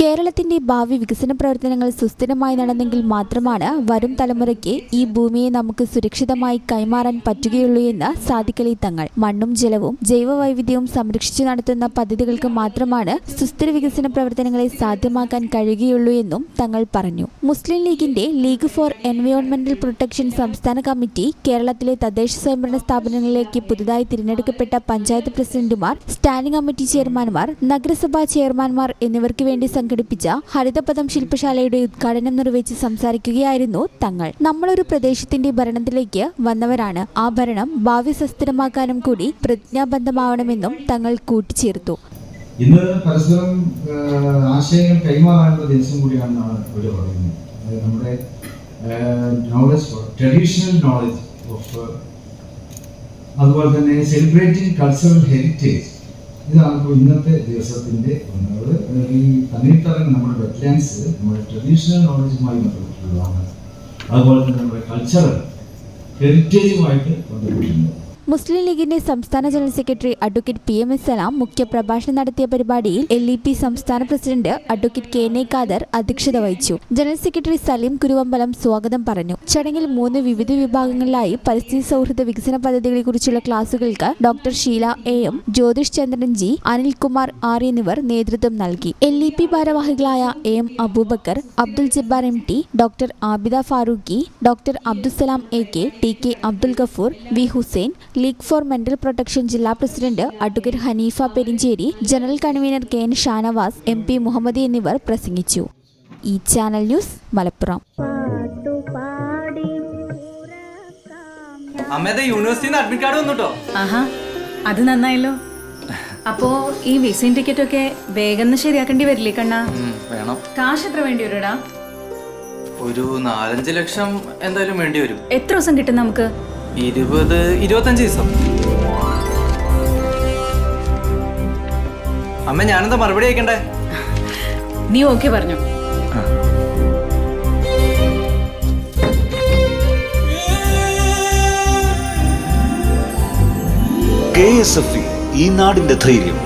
കേരളത്തിന്റെ ഭാവി വികസന പ്രവർത്തനങ്ങൾ സുസ്ഥിരമായി നടന്നെങ്കിൽ മാത്രമാണ് വരും തലമുറയ്ക്ക് ഈ ഭൂമിയെ നമുക്ക് സുരക്ഷിതമായി കൈമാറാൻ പറ്റുകയുള്ളൂ എന്ന് സാധിക്കലി തങ്ങൾ. മണ്ണും ജലവും ജൈവവൈവിധ്യവും സംരക്ഷിച്ചു നടത്തുന്ന പദ്ധതികൾക്ക് മാത്രമാണ് സുസ്ഥിര വികസന പ്രവർത്തനങ്ങളെ സാധ്യമാക്കാൻ കഴിയുകയുള്ളൂ എന്നും തങ്ങൾ പറഞ്ഞു. മുസ്ലിം ലീഗിന്റെ ലീഗ് ഫോർ എൻവയോൺമെന്റൽ പ്രൊട്ടക്ഷൻ സംസ്ഥാന കമ്മിറ്റി കേരളത്തിലെ തദ്ദേശ സ്വയംഭരണ സ്ഥാപനങ്ങളിലേക്ക് പുതുതായി തിരഞ്ഞെടുക്കപ്പെട്ട പഞ്ചായത്ത് പ്രസിഡന്റുമാർ സ്റ്റാൻഡിംഗ് കമ്മിറ്റി ചെയർമാൻമാർ നഗരസഭാ ചെയർമാൻമാർ എന്നിവർക്ക് വേണ്ടി സംഘടിപ്പിച്ച ഹരിതപദം ശില്പശാലയുടെ ഉദ്ഘാടനം നിർവഹിച്ച് സംസാരിക്കുകയായിരുന്നു തങ്ങൾ. നമ്മളൊരു പ്രദേശത്തിന്റെ ഭരണത്തിലേക്ക് വന്നവരാണ്. ആ ഭരണം ഭാവി സുസ്ഥിരമാക്കാനും കൂടി പ്രതിജ്ഞാബദ്ധമാവണമെന്നും തങ്ങൾ കൂട്ടിച്ചേർത്തു. ഇന്ന് പരസ്പരം ആശയങ്ങൾ കൈമാറാനുള്ള ദിവസം കൂടിയാണെന്നാണ് ഇവർ പറയുന്നത്. നമ്മുടെ നോളജ് ട്രഡീഷണൽ നോളജ് ഓഫ് അതുപോലെ തന്നെ സെലിബ്രേറ്റിംഗ് കൾച്ചറൽ ഹെറിറ്റേജ് ഇതാണ് ഇപ്പോൾ ഇന്നത്തെ ദിവസത്തിന്റെ ഒന്നുകൾ ഈ തണ്ണീർത്തടങ്ങൾ നമ്മുടെ വെറ്റ്ലാൻഡ്സ് നമ്മുടെ ട്രഡീഷണൽ നോളജുമായി ബന്ധപ്പെട്ടിട്ടുള്ളതാണ്. അതുപോലെ തന്നെ നമ്മുടെ കൾച്ചറൽ ഹെറിറ്റേജുമായിട്ട് ബന്ധപ്പെട്ടിട്ടുണ്ട്. മുസ്ലിം ലീഗിന്റെ സംസ്ഥാന general secretary advocate P M S Salam മുഖ്യപ്രഭാഷണം നടത്തിയ പരിപാടിയിൽ എൽ ഇ പി സംസ്ഥാന president advocate K N A Khader അധ്യക്ഷത വഹിച്ചു. ജനറൽ സെക്രട്ടറി സലീം കുരുവമ്പലം സ്വാഗതം പറഞ്ഞു. ചടങ്ങിൽ മൂന്ന് വിവിധ വിഭാഗങ്ങളിലായി പരിസ്ഥിതി സൗഹൃദ വികസന പദ്ധതികളെക്കുറിച്ചുള്ള ക്ലാസുകൾക്ക് doctor Sheela A M Jyothish Chandran G Anilkumar R എന്നിവർ നേതൃത്വം നൽകി. എൽ ഇ പി ഭാരവാഹികളായ A M Aboobacker Abdul Jabbar M T doctor Abida Farooqui doctor Abdussalam A K T K Abdul Gafoor V Hussain league for mental protection ജില്ലാ president advocate Haneefa Perincheri general convener K N Shanavas M P Muhammad എന്നിവർ പ്രസംഗിച്ചു. ഈ channel news Malappuram. യൂണിവേഴ്സിറ്റിന്ന് admit card വന്നുട്ടോ? ആഹാ അത് നന്നായല്ലോ. അപ്പോ ഈ വിസയും ടിക്കറ്റ് ഒക്കെ വേഗം ശരിയാക്കേണ്ടി വരില്ലേ കണ്ണാ? വേണം. കാശ് എത്ര വേണ്ടി വരുടാ? ഒരു നാലഞ്ച് ലക്ഷം എന്തായാലും വേണ്ടി വരും. എത്ര ദിവസം കിട്ടും നമുക്ക്? ഇരുപത് ഇരുപത്തഞ്ച് ദിവസം. അമ്മ ഞാനെന്താ മറുപടി അയക്കണ്ടേ? നീ ഓക്കെ പറഞ്ഞു. കെ എസ് എഫ് ഈ നാടിന്റെ ധൈര്യം.